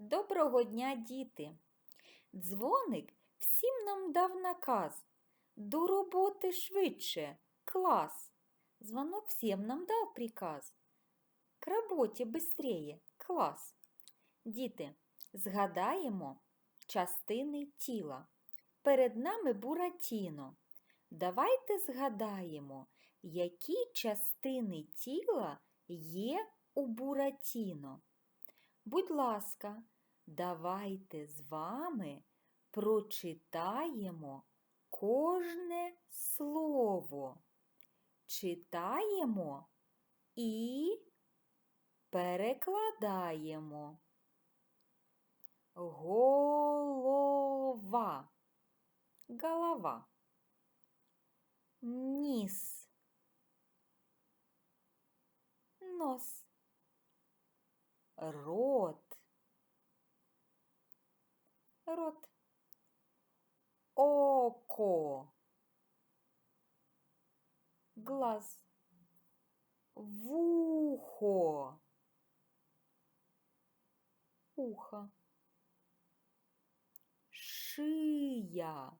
Доброго дня, діти! Дзвоник всім нам дав наказ. До роботи швидше, клас. Дзвонок всім нам дав приказ. К роботі бистріє, клас. Діти, згадаємо частини тіла. Перед нами Буратіно. Давайте згадаємо, які частини тіла є у Буратіно. Будь ласка, давайте з вами прочитаємо кожне слово. Читаємо і перекладаємо. Голова. Голова. Ніс. Нос рот, око, глаз, вухо, ухо, шия,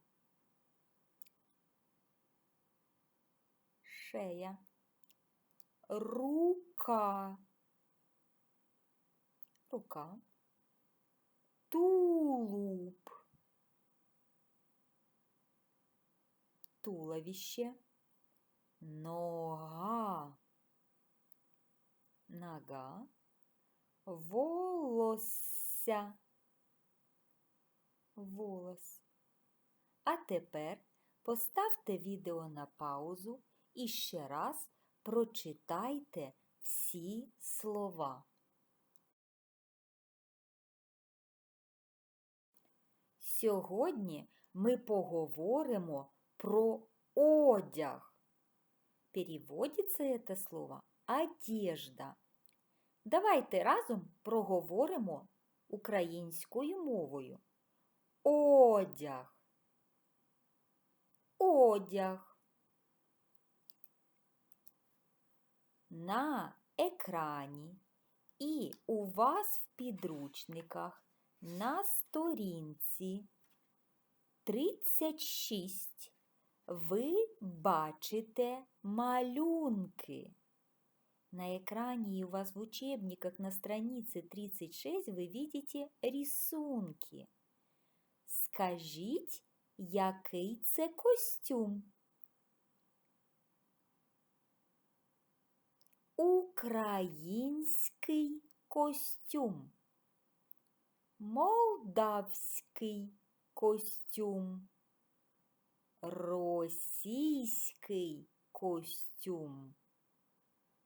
шея, рука. Рука, тулуб, туловище, нога, нога, волосся, волос. А тепер поставте відео на паузу і ще раз прочитайте всі слова. Сьогодні ми поговоримо про одяг. Переводится это слово одежда. Давайте разом проговоримо українською мовою. Одяг. Одяг. На екрані і у вас в підручниках на сторінці 36 ви бачите малюнки. На экране и у вас в учебниках на странице 36 вы видите рисунки. Скажіть, який це костюм? Український костюм молдавський костюм, російський костюм,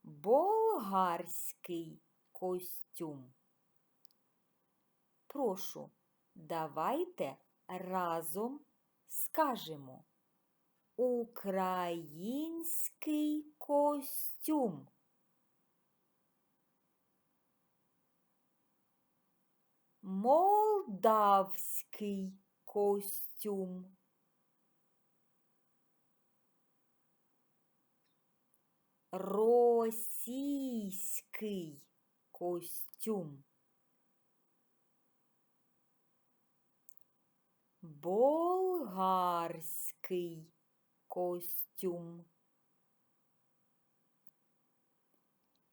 болгарський костюм. Прошу, давайте разом скажемо Український костюм. молдавський костюм. Російський костюм. Болгарський костюм.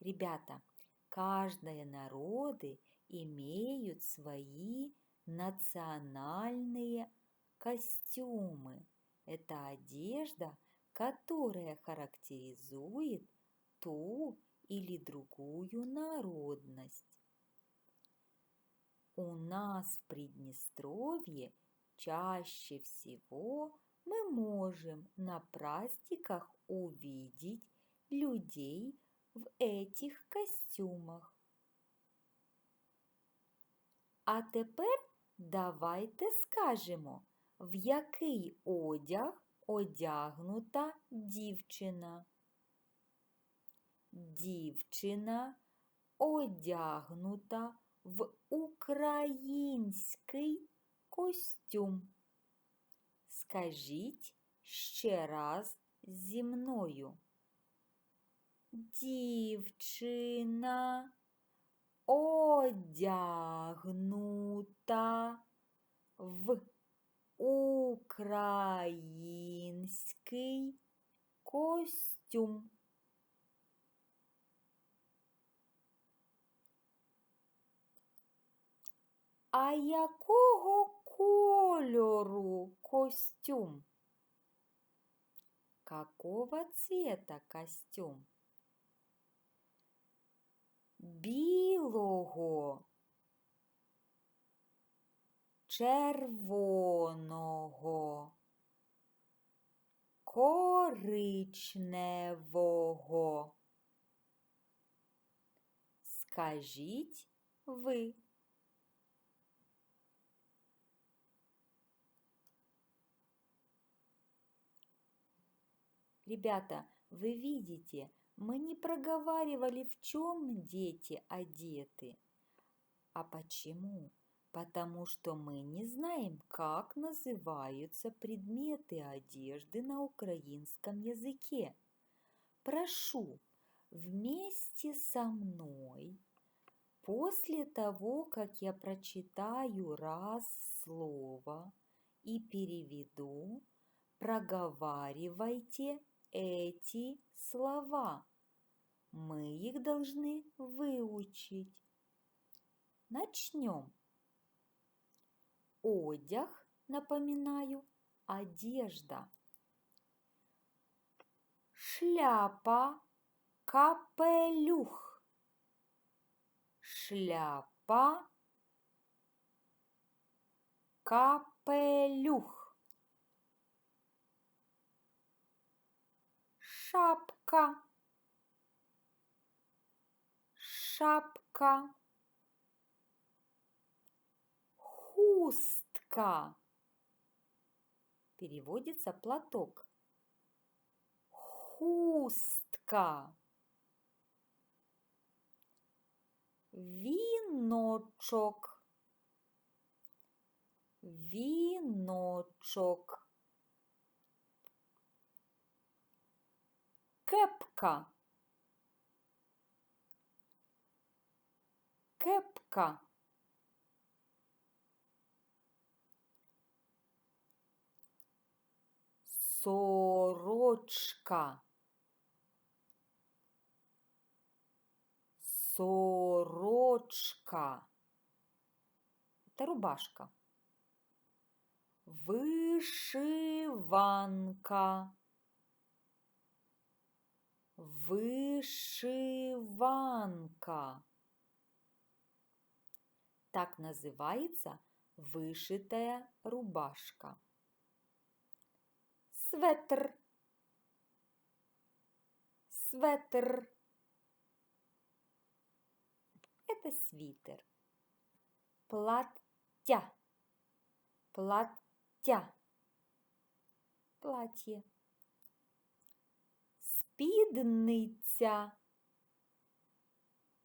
Ребята, каждые народы имеют свои национальные костюмы. Это одежда, которая характеризует ту или другую народность. У нас в Приднестровье чаще всего мы можем на праздниках увидеть людей в этих костюмах. А тепер давайте скажемо, в який одяг одягнута дівчина. Дівчина одягнута в український костюм. Скажіть ще раз зі мною. Дівчина одягнута в український костюм. А якого кольору костюм? Какого цвета костюм? Білого, червоного, коричневого. Скажіть ви. Ребята, вы видите, мы не проговаривали, в чем дети одеты. А почему? Потому что мы не знаем, как называются предметы одежды на украинском языке. Прошу, вместе со мной, после того, как я прочитаю раз слово и переведу, проговаривайте эти слова. Мы их должны выучить. Начнем. Одяг, напоминаю, одежда. Шляпа, капелюх. Шляпа, капелюх. шапка, шапка, хустка. Переводится платок. Хустка. Віночок. Віночок. Кепка. Кепка. Сорочка. Сорочка. Это рубашка. Вышиванка. Вышиванка. Так называется вышитая рубашка. Светр. Светр. Это свитер. Платья. Платья. Платье. Спідниця.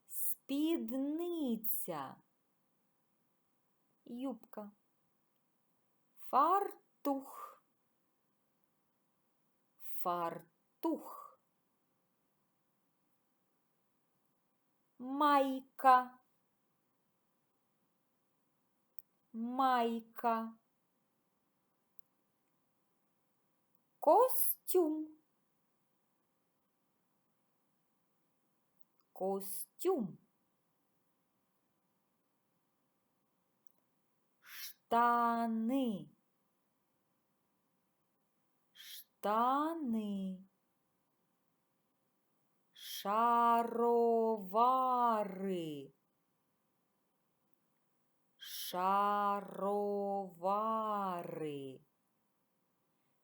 Спідниця. Юбка. Фартух. Фартух. Майка. Майка. Костюм. Костюм. Штани. Штани. Шаровари. Шаровары.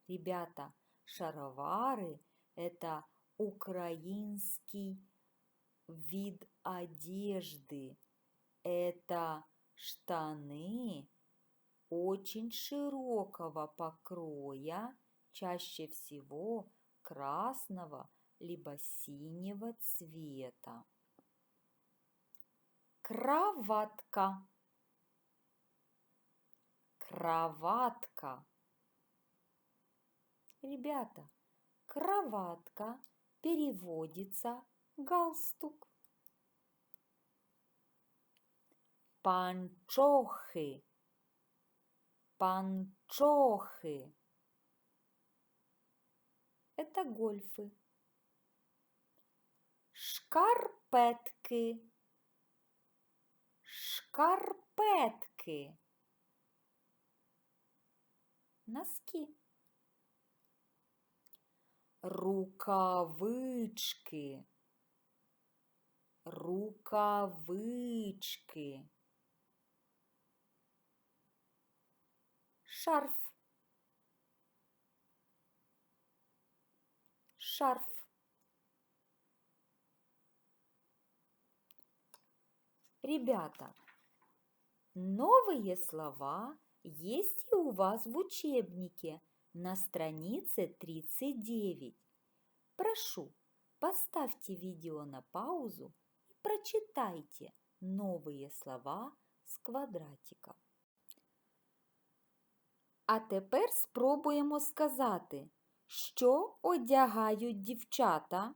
Ребята, шаровары – это украинский вид одежды. Это штаны очень широкого покроя, чаще всего красного либо синего цвета. Кроватка. Кроватка. Ребята, кроватка переводится галстук. панчохи, панчохи. Это гольфы. Шкарпетки, шкарпетки. Носки. Рукавички, рукавички. Шарф. Шарф. Ребята, новые слова есть и у вас в учебнике на странице 39. Прошу, поставьте видео на паузу и прочитайте новые слова з квадратиком. А тепер спробуємо сказати, що одягають дівчата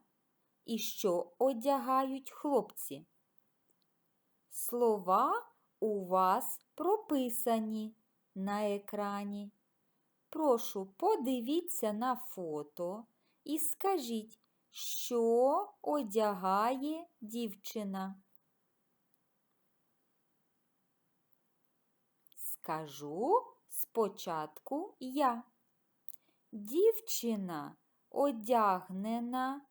і що одягають хлопці. Слова у вас прописані на екрані. Прошу, подивіться на фото і скажіть, що одягає дівчина. Скажу спочатку я. Дівчина одягнена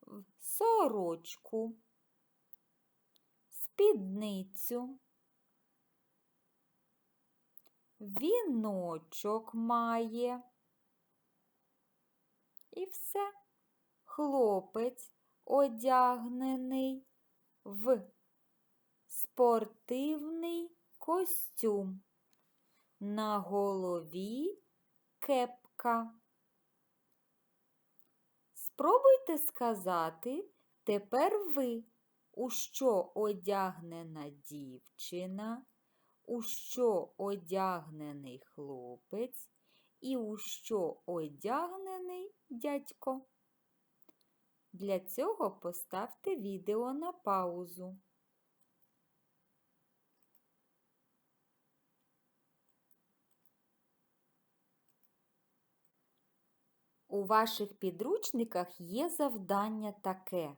в сорочку, спідницю, віночок має. І все. Хлопець одягнений в спортивний костюм. На голові кепка. Спробуйте сказати тепер ви, у що одягнена дівчина, у що одягнений хлопець і у що одягнений дядько. Для цього поставте відео на паузу. У ваших підручниках є завдання таке.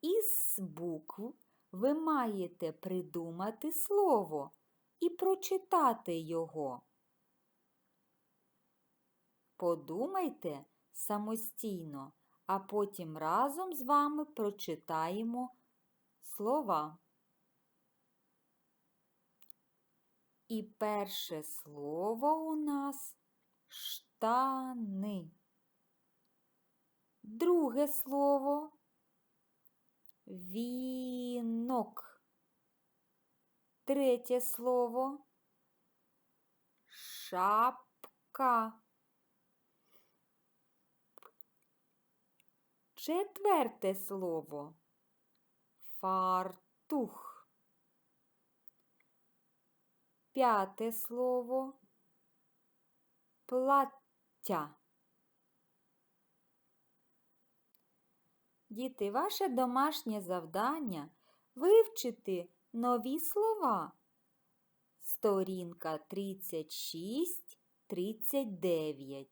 Із букв ви маєте придумати слово і прочитати його. Подумайте самостійно, а потім разом з вами прочитаємо слова. І перше слово у нас штани. Друге слово вінок. Третє слово шапка. Четверте слово фартух. П'яте слово плаття. Діти, ваше домашнє завдання вивчити нові слова. Сторінка 36-39.